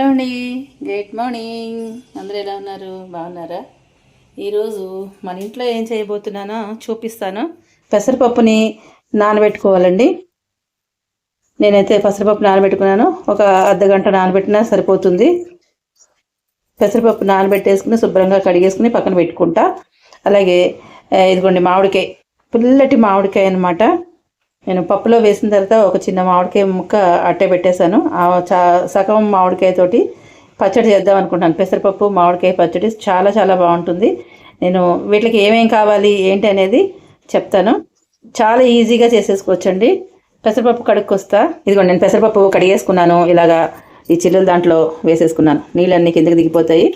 Hello అండి good morning అందరూ ఎలా ఉన్నారు? బాగున్నారా? ఈరోజు మన ఇంట్లో ఏం చేయబోతున్నానో చూపిస్తాను. పెసరపప్పుని నానబెట్టుకోవాలండి. నేనైతే పెసరపప్పు నానబెట్టుకున్నాను. ఒక అర్ధ గంట నానబెట్టినా సరిపోతుంది. పెసరపప్పు నానబెట్టేసుకుని శుభ్రంగా కడిగేసుకుని పక్కన పెట్టుకుంటా. అలాగే ఇదిగోండి మామిడికాయ. పుల్లటి మామిడికాయ అనమాట నేను పప్పులో వేసిన తర్వాత ఒక చిన్న మామిడికాయ ముక్క అట్టే పెట్టేశాను. ఆ చా సగం మామిడికాయ తోటి పచ్చడి చేద్దాం అనుకుంటాను. పెసరపప్పు మామిడికాయ పచ్చడి చాలా చాలా బాగుంటుంది. నేను వీటికి ఏమేం కావాలి ఏంటి అనేది చెప్తాను. చాలా ఈజీగా చేసేసుకోవచ్చండి. పెసరపప్పు కడుక్కొస్తా. ఇదిగోండి నేను పెసరపప్పు కడిగేసుకున్నాను. ఇలాగా ఈ చిల్లులు దాంట్లో వేసేసుకున్నాను. నీళ్ళన్నీ కిందకి దిగిపోతాయి.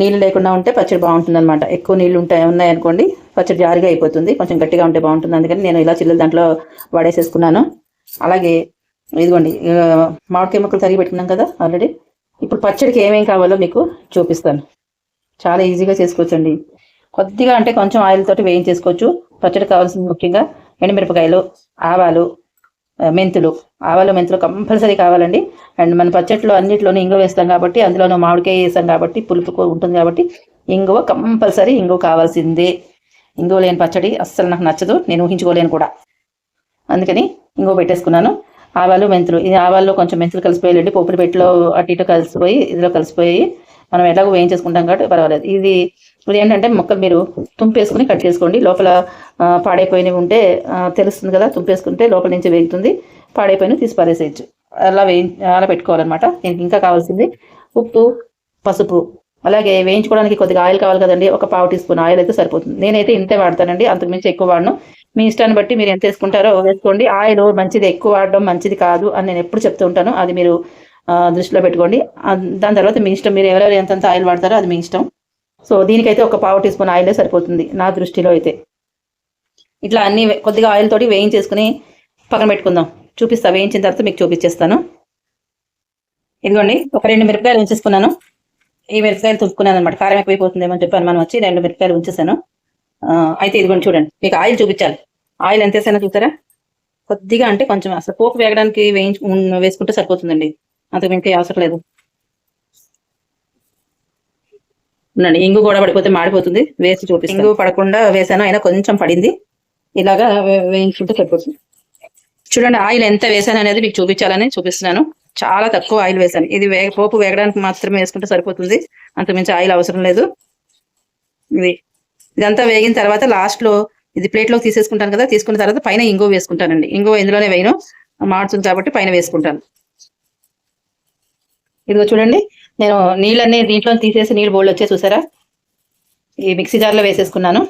నీళ్ళు లేకుండా ఉంటే పచ్చడి బాగుంటుంది అనమాట ఎక్కువ నీళ్ళు ఉంటాయి ఉన్నాయనుకోండి పచ్చడి జారిగా అయిపోతుంది. కొంచెం గట్టిగా ఉంటే బాగుంటుంది. అందుకని నేను ఇలా చిల్లులు దాంట్లో వాడేసేసుకున్నాను. అలాగే ఇదిగోండి మామిడికాయ ముక్కలు తరిగి పెట్టుకున్నాం కదా ఆల్రెడీ. ఇప్పుడు పచ్చడికి ఏమేం కావాలో మీకు చూపిస్తాను. చాలా ఈజీగా చేసుకోవచ్చండి. కొద్దిగా అంటే కొంచెం ఆయిల్ తోటి వేయించేసుకోవచ్చు. పచ్చడి కావాల్సింది ముఖ్యంగా ఎండుమిరపకాయలు ఆవాలు మెంతులు. ఆవాలు మెంతులు కంపల్సరీ కావాలండి. అండ్ మన పచ్చట్లో అన్నిట్లోనూ ఇంగువ వేస్తాం కాబట్టి అందులోనూ మామిడికాయ వేస్తాం కాబట్టి పులుపు ఉంటుంది కాబట్టి ఇంగువ కంపల్సరీ ఇంగువ కావాల్సిందే. ఇంగువ లేని పచ్చడి అస్సలు నాకు నచ్చదు నేను ఊహించుకోలేను కూడా. అందుకని ఇంగువ పెట్టేసుకున్నాను. ఆవాలు మెంతులు. ఇది ఆవాల్లో కొంచెం మెంతులు కలిసిపోయాలండి పోపులు పెట్టిలో అటు ఇటు కలిసిపోయి ఇందులో కలిసిపోయి మనం ఎలాగో వేయించేసుకుంటాం కాబట్టి పర్వాలేదు. ఇది ఇది ఏంటంటే మొక్కలు మీరు తుంపేసుకుని కట్ చేసుకోండి. లోపల పాడైపోయినవి ఉంటే తెలుస్తుంది కదా తుంపేసుకుంటే లోపల నుంచి వేగుతుంది. పాడైపోయినవి తీసి పారేసేయచ్చు. అలా వేయి అలా పెట్టుకోవాలన్నమాట. దీనికి ఇంకా కావాల్సింది ఉప్పు పసుపు. అలాగే వేయించుకోవడానికి కొద్దిగా ఆయిల్ కావాలి కదండి. ఒక పావు టీ స్పూన్ ఆయిల్ అయితే సరిపోతుంది. నేనైతే ఇంతే వాడతానండి. అంతకుమించి ఎక్కువ వాడను. మీ ఇష్టాన్ని బట్టి మీరు ఎంత వేసుకుంటారో వేసుకోండి. ఆయిల్ మంచిది ఎక్కువ వాడడం మంచిది కాదు అని నేను ఎప్పుడు చెప్తూ ఉంటాను. అది మీరు దృష్టిలో పెట్టుకోండి. దాని తర్వాత మీ ఇష్టం మీరు ఎవరెవరు ఎంతెంత ఆయిల్ వాడతారో అది మీ ఇష్టం. సో దీనికైతే ఒక పావు టీ స్పూన్ ఆయిలే సరిపోతుంది నా దృష్టిలో అయితే. ఇట్లా అన్ని కొద్దిగా ఆయిల్ తోటి వేయించేసుకుని పక్కన పెట్టుకుందాం. చూపిస్తా వేయించిన తర్వాత మీకు చూపించేస్తాను. ఇదిగోండి ఒక రెండు మిరపకాయలు ఉంచేసుకున్నాను. ఈ మిరపకాయలు తుప్పుకున్నాను అనమాట కారం ఎక్కువైపోతుందేమో అని చెప్పాను మనం వచ్చి రెండు మిరపకాయలు ఉంచేసాను. అయితే ఇదిగోండి చూడండి మీకు ఆయిల్ చూపించాలి. ఆయిల్ ఎంత వేసానో చూసారా? కొద్దిగా అంటే కొంచెం అసలు పోపు వేగడానికి వేయించు వేసుకుంటే సరిపోతుందండి. అంతకు ఇంకా అవసరం లేదు. ఉండండి ఇంగు కూడా పడిపోతే మాడిపోతుంది. వేసి చూపిస్తాను ఇంగు పడకుండా వేసాను అయినా కొంచెం పడింది. ఇలాగా వేయించుకుంటే సరిపోతుంది. చూడండి ఆయిల్ ఎంత వేసాను అనేది మీకు చూపించాలని చూపిస్తున్నాను. చాలా తక్కువ ఆయిల్ వేసాను. ఇది వేగ పోపు వేగడానికి మాత్రమే వేసుకుంటే సరిపోతుంది. అంతకుమించి ఆయిల్ అవసరం లేదు. ఇది ఇదంతా వేగిన తర్వాత లాస్ట్లో ఇది ప్లేట్లోకి తీసేసుకుంటాను కదా తీసుకున్న తర్వాత పైన ఇంగువ వేసుకుంటానండి. ఇంగువ ఇందులోనే వేయను. మాడుతుంది కాబట్టి పైన వేసుకుంటాను. ఇదిగో చూడండి నేను నీళ్ళన్నీ దీంట్లో తీసేసి నీళ్ళు బోళ్ళు వచ్చే చూసారా? ఈ మిక్సీ జార్లో వేసేసుకున్నాను.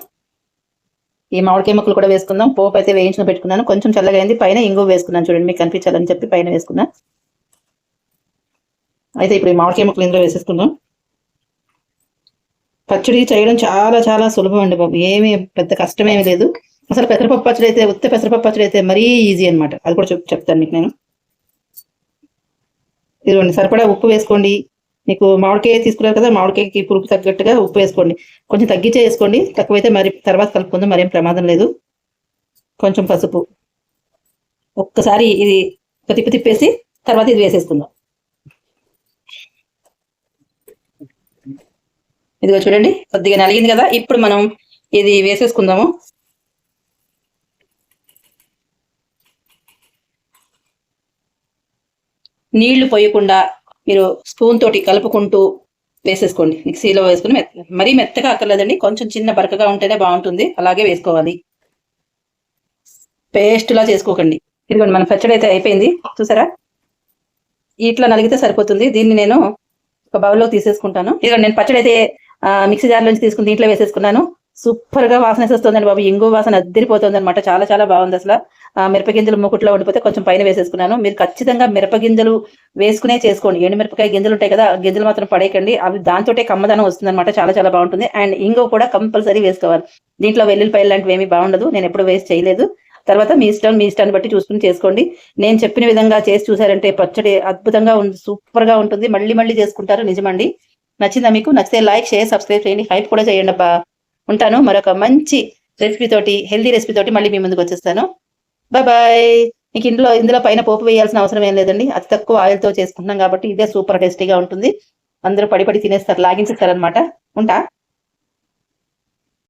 ఈ మామిడికాయ ముక్కలు కూడా వేసుకుందాం. పోపు అయితే వేయించిన పెట్టుకున్నాను. కొంచెం చల్లగా అయింది. పైన ఇంగువ వేసుకున్నాను చూడండి. మీకు కనిపించాలని చెప్పి పైన వేసుకున్నా. అయితే ఇప్పుడు ఈ మామిడికాయ ముక్కలు ఇందులో వేసేసుకుందాం. పచ్చడి చేయడం చాలా చాలా సులభం అండి బాబు. ఏమీ పెద్ద కష్టమేమీ లేదు. అసలు పెసరపప్పు పచ్చడి అయితే ఉత్త పెసరపప్పు పచ్చడి అయితే మరీ ఈజీ అనమాట అది కూడా చెప్ చెప్తాను మీకు నేను. ఇదిగోండి సరిపడా ఉప్పు వేసుకోండి. మీకు మామిడికాయ తీసుకున్నారు కదా మామిడికాయకి పులుపు తగ్గట్టుగా ఉప్పు వేసుకోండి. కొంచెం తగ్గించే వేసుకోండి. తక్కువైతే మరి తర్వాత కలుపుకుందాం మరేం ప్రమాదం లేదు. కొంచెం పసుపు. ఒక్కసారి ఇది తిప్పి తిప్పేసి తర్వాత ఇది వేసేసుకుందాం. ఇదిగో చూడండి కొద్దిగా నలిగింది కదా. ఇప్పుడు మనం ఇది వేసేసుకుందాము. నీళ్ళు పోయకుండా మీరు స్పూన్ తోటి కలుపుకుంటూ వేసేసుకోండి. మిక్సీలో వేసుకుని మెత్త మరీ మెత్తగా అక్కర్లేదండి. కొంచెం చిన్న బరకగా ఉంటేనే బాగుంటుంది. అలాగే వేసుకోవాలి. పేస్ట్లా చేసుకోకండి. ఇదిగోండి మన పచ్చడి అయితే అయిపోయింది. చూసారా? ఇట్లా నలిగితే సరిపోతుంది. దీన్ని నేను ఒక బౌల్లో తీసేసుకుంటాను. ఇదిగోండి నేను పచ్చడి అయితే మిక్సీ జార్ నుంచి తీసుకుని దీంట్లో వేసేసుకున్నాను. సూపర్గా వాసన వేసేస్తుందండి బాబు. ఇంగు వాసన అద్దరిపోతుంది అనమాట చాలా చాలా బాగుంది అసలు. మిరపగింజలు మూకుట్లో ఉండిపోతే కొంచెం పైన వేసేసుకున్నాను. మీరు ఖచ్చితంగా మిరపగింజలు వేసుకునే చేసుకోండి. ఎండు మిరపకాయ గింజలు ఉంటాయి కదా గింజలు మాత్రం పడేయకండి. అవి దాంతోటే కమ్మదనం వస్తుంది అనమాట చాలా చాలా బాగుంటుంది. అండ్ ఇంగో కూడా కంపల్సరీ వేసుకోవాలి. దీంట్లో వెల్లుల్లిపాయలు లాంటివి ఏమీ బాగుండదు. నేను ఎప్పుడు వేస్ట్ చేయలేదు. తర్వాత మీ ఇష్టం మీ ఇష్టాన్ని బట్టి చూసుకుని చేసుకోండి. నేను చెప్పిన విధంగా చేసి చూసారంటే పచ్చడి అద్భుతంగా ఉంది సూపర్గా ఉంటుంది. మళ్ళీ మళ్ళీ చేసుకుంటారు. నిజమండి. నచ్చిందా మీకు? నచ్చితే లైక్ షేర్ సబ్స్క్రైబ్ చేయండి. హైప్ కూడా చేయండి అబ్బా. ఉంటాను. మరొక మంచి రెసిపీ తోటి హెల్దీ రెసిపీ తోటి మళ్ళీ మీ ముందుకు వచ్చేస్తాను. బాయ్ బాయ్ మీకు ఇంట్లో ఇందులో పైన పోపు వేయాల్సిన అవసరం ఏం లేదండి. అతి తక్కువ ఆయిల్తో చేసుకుంటున్నాం కాబట్టి ఇదే సూపర్ టేస్టీగా ఉంటుంది. అందరూ పడి పడి తినేస్తారు. లాగించేస్తారు అనమాట ఉంటా?